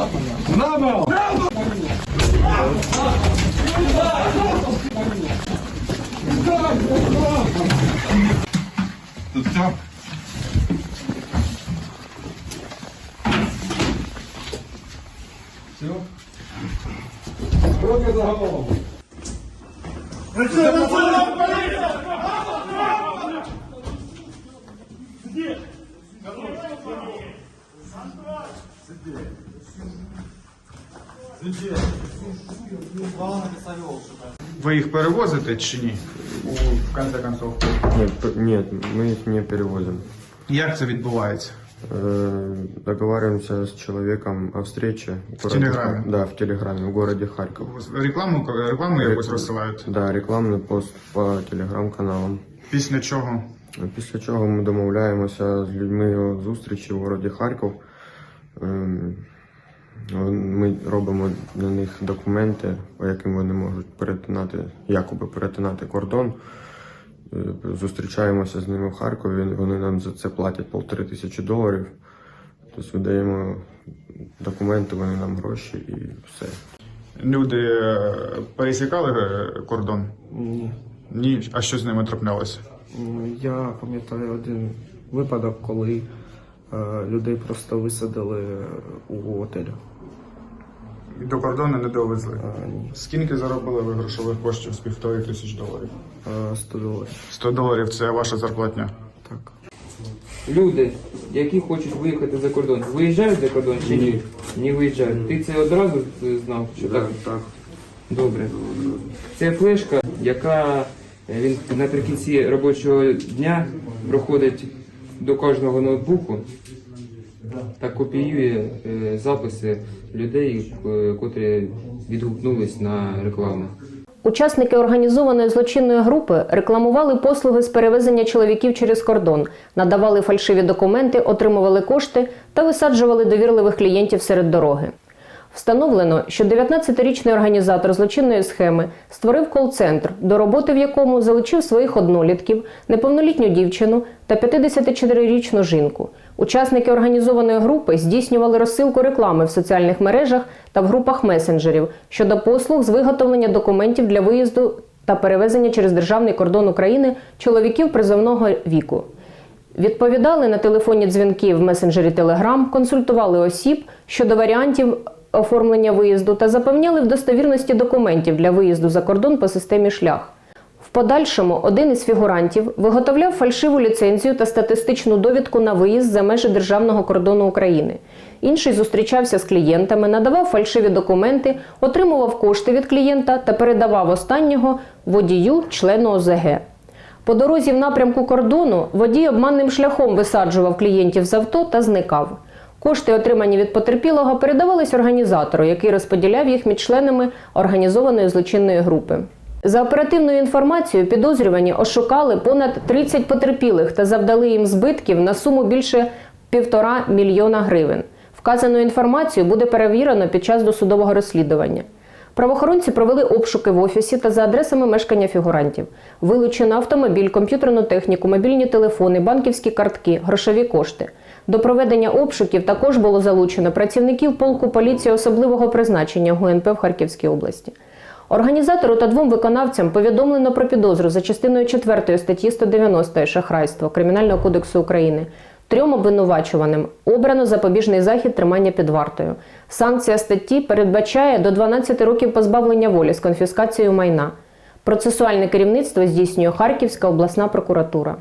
Bravo! Bravo! Good job. 지금 그렇게 해서 하고. 열심히 하고. Ви їх перевозите чи ні? У в конце концов. Нет, п- нет, мы их не перевозим. Як це відбувається? Э, Договариваемся с человеком о встрече. В городе Телеграме? Да, в Телеграме, в городе Харьков. Рекламу, рекламу якусь розсилають? Да, рекламний пост по телеграм-каналам. Після чого? Після чого ми домовляємося з людьми о зустрічі в городі Харків. Ем, Ми робимо для них документи, по яким вони можуть перетинати, якоби перетинати кордон. Е, Зустрічаємося з ними в Харкові. Вони нам за це платять полтори тисячі доларів. Тобто видаємо документи, вони нам гроші і все. Люди е, пересікали е, кордон? Ні. Ні. А що з ними траплялося? Я пам'ятаю один випадок, коли людей просто висадили у готелю. До кордону не довезли. Е, ні. Скільки заробили ви грошових коштів з півтори тисяч доларів? Е, 100 доларів. 100 доларів це ваша зарплатня. Так. Люди, які хочуть виїхати за кордон, виїжджають за кордон чи ні? Не виїжджають. Ти це одразу знав, що так? так. Добре. Це флешка, яка е, він наприкінці робочого дня проходить до кожного ноутбуку та копіює е, записи людей, е, котрі відгукнулись на рекламу. Учасники організованої злочинної групи рекламували послуги з перевезення чоловіків через кордон, надавали фальшиві документи, отримували кошти та висаджували довірливих клієнтів серед дороги. Встановлено, що 19-річний організатор злочинної схеми створив кол-центр, до роботи в якому залучив своїх однолітків, неповнолітню дівчину та 54-річну жінку. Учасники організованої групи здійснювали розсилку реклами в соціальних мережах та в групах месенджерів щодо послуг з виготовлення документів для виїзду та перевезення через державний кордон України чоловіків призовного віку. Відповідали на телефонні дзвінки в месенджері Telegram, консультували осіб щодо варіантів оформлення виїзду та запевняли в достовірності документів для виїзду за кордон по системі шлях. В подальшому один із фігурантів виготовляв фальшиву ліцензію та статистичну довідку на виїзд за межі державного кордону України. Інший зустрічався з клієнтами, надавав фальшиві документи, отримував кошти від клієнта та передавав останнього водію, члену ОЗГ. По дорозі в напрямку кордону водій обманним шляхом висаджував клієнтів з авто та зникав. Кошти, отримані від потерпілого, передавались організатору, який розподіляв їх між членами організованої злочинної групи. За оперативною інформацією, підозрювані ошукали понад 30 потерпілих та завдали їм збитків на суму більше півтора мільйона гривень. Вказану інформацію буде перевірено під час досудового розслідування. Правоохоронці провели обшуки в офісі та за адресами мешкання фігурантів. Вилучено автомобіль, комп'ютерну техніку, мобільні телефони, банківські картки, грошові кошти. До проведення обшуків також було залучено працівників полку поліції особливого призначення ГУНП в Харківській області. Організатору та двом виконавцям повідомлено про підозру за частиною 4 статті 190 шахрайство Кримінального кодексу України. Трьом обвинувачуваним обрано запобіжний захід тримання під вартою. Санкція статті передбачає до 12 років позбавлення волі з конфіскацією майна. Процесуальне керівництво здійснює Харківська обласна прокуратура.